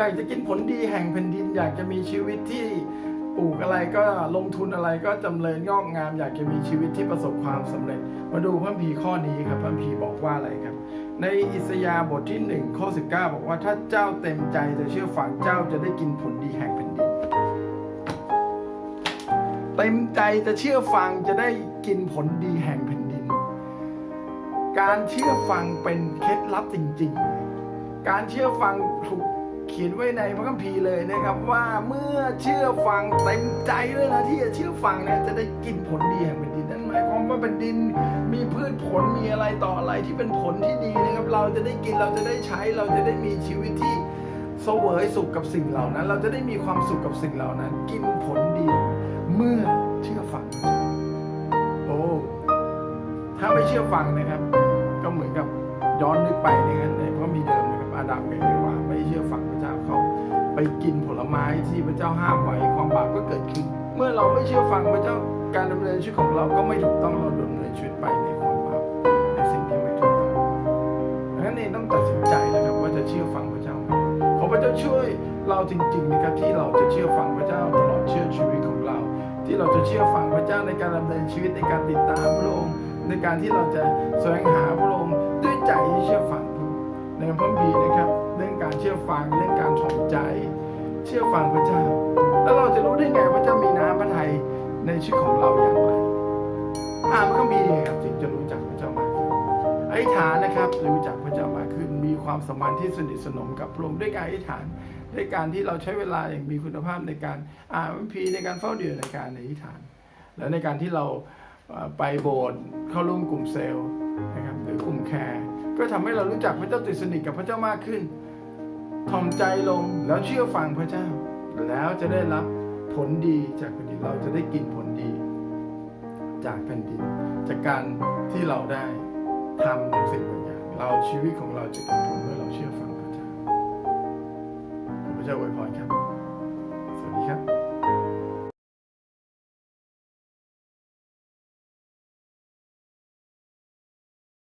อยากจะกินผลดีแห่งแผ่นดิน อยากจะมีชีวิตที่ปลูกอะไรก็ลงทุนอะไรก็จำเริญงอกงาม อยากจะมีชีวิตที่ประสบความสำเร็จ มาดูพระคัมภีข้อนี้ครับพระคัมภีบอกว่าอะไรครับ ในอิสยาบทที่1ข้อ19 บอกว่าถ้าเจ้าเต็มใจจะเชื่อฟังเจ้าจะได้กินผลดีแห่งแผ่นดินเต็มใจจะเชื่อฟังจะได้กินผลดีแห่งแผ่นดิน การเชื่อฟังเป็นเคล็ดลับจริง ๆ การเชื่อฟังถูก เขียนไว้ในพระคัมภีร์เลยนะครับ ว่าเมื่อเชื่อฟังเต็มใจเลยนะที่จะเชื่อฟังเนี่ยจะได้กินผลดีแห่งแผ่นดินนั่นหมายความว่าแผ่นดินมีพืชผลมีอะไรต่ออะไรที่เป็นผลที่ดีนะครับ เราจะได้กินเราจะได้ใช้เราจะได้มีชีวิตที่เสวยสุขกับสิ่งเหล่านั้น เราจะได้มีความสุขกับสิ่งเหล่านั้น กินผลดี เมื่อเชื่อฟัง โอ้ถ้าไม่เชื่อฟังนะครับ ก็เหมือนกับย้อนนึกไปในะครับในพระมีเดิ อาดัมกับเอวาไม่เชื่อฟังพระเจ้าเขาไปกินผลไม้ที่พระเจ้าห้ามไว้ความบาปก็เกิดขึ้น เมื่อเราไม่เชื่อฟังพระเจ้าการดำเนินชีวิตของเราก็ไม่ถูกต้องเราดำเนินชีวิตไปในความบาปในสิ่งที่ไม่ถูกต้องดังนั้นเองต้องตัดสินใจแล้วครับว่าจะเชื่อฟังพระเจ้าขอพระเจ้าช่วยเราจริงๆนะครับที่เราจะเชื่อฟังพระเจ้าตลอดเชื่อชีวิตของเรา ที่เราจะเชื่อฟังพระเจ้าในการดำเนินชีวิตในการติดตามพระองค์ในการที่เราจะแสวงหาพระองค์ ฟังเรื่องการถ่อมใจ เชื่อฟังพระเจ้า แล้วเราจะรู้ได้ไงว่าเจ้ามีน้ำพระทัยในชีวิตของเราอย่างไรอ่านพระคัมภีร์ครับจึงจะรู้จักพระเจ้ามากขึ้นอธิษฐานนะครับรู้จักพระเจ้ามากขึ้น มีความสัมพันธ์ที่สนิทสนมกับพระองค์ด้วยการอธิษฐานด้วยการที่เราใช้เวลาอย่างมีคุณภาพในการอ่านพระคัมภีร์ในการเฝ้าเดี่ยวในการอธิษฐาน และในการที่เราไปโบสถ์เข้าร่วมกลุ่มเซลล์นะครับหรือกลุ่มแคร์ก็ทำให้เรารู้จักพระเจ้าติดสนิทกับพระเจ้ามากขึ้น ถ่อมใจลงแล้วเชื่อฟังพระเจ้า แล้วจะได้รับผลดีจากแผ่นดินเราจะได้กินผลดี จากแผ่นดิน จากการที่เราได้ทำในสิ่งบางอย่างเราชีวิตของเราจะเกิดผลเมื่อเราเชื่อฟังพระเจ้าพระเจ้าอวยพรครับ สวัสดีครับ